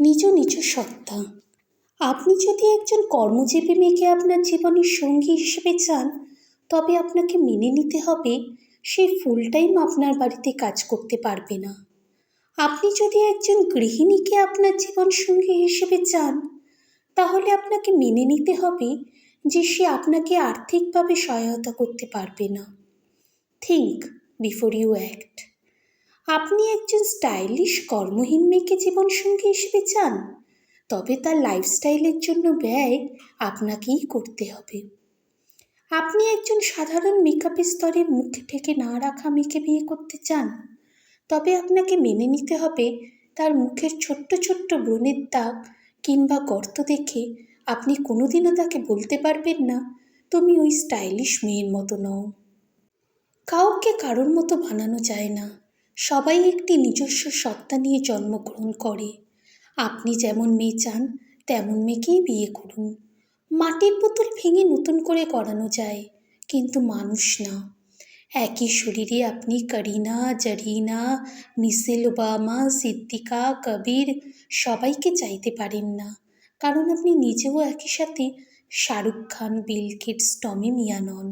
নিজ নিজ সত্তা। আপনি যদি একজন কর্মজীবী মেয়েকে আপনার জীবনের সঙ্গী হিসেবে চান, তবে আপনাকে মেনে নিতে হবে সে ফুল টাইম আপনার বাড়িতে কাজ করতে পারবে না। আপনি যদি একজন গৃহিণীকে আপনার জীবন সঙ্গী হিসেবে চান, তাহলে আপনাকে মেনে নিতে হবে যে সে আপনাকে আর্থিকভাবে সহায়তা করতে পারবে না। থিঙ্ক বিফোর ইউ অ্যাক্ট আপনি একজন স্টাইলিশ কর্মহীন মেয়েকে জীবনসঙ্গী হিসেবে চান, তবে তার লাইফস্টাইলের জন্য ব্যয় আপনাকেই করতে হবে। আপনি একজন সাধারণ মেকআপের স্তরে মুখ ঢেকে না রাখা মেয়েকে বিয়ে করতে চান, তবে আপনাকে মেনে নিতে হবে তার মুখের ছোট্ট ছোট্ট ব্রণের দাগ কিংবা গর্ত দেখে আপনি কোনোদিনও তাকে বলতে পারবেন না, তুমি ওই স্টাইলিশ মেয়ের মতো নও। কাউকে কারোর মতো বানানো যায় না। সবাই একটি নিজস্ব সত্তা নিয়ে জন্মগ্রহণ করে। আপনি যেমন মেয়ে চান, তেমন মেয়েকেই বিয়ে করুন। মাটির বোতল ভেঙে নতুন করে করানো যায়, কিন্তু মানুষ না। একই শরীরে আপনি করিনা, জরিনা মিসেল ওবামা, সিদ্দিকা, কবির সবাইকে চাইতে পারেন না। কারণ আপনি নিজেও একই সাথে Shahrukh Khan, Bill Gates, Tommy Miah নন।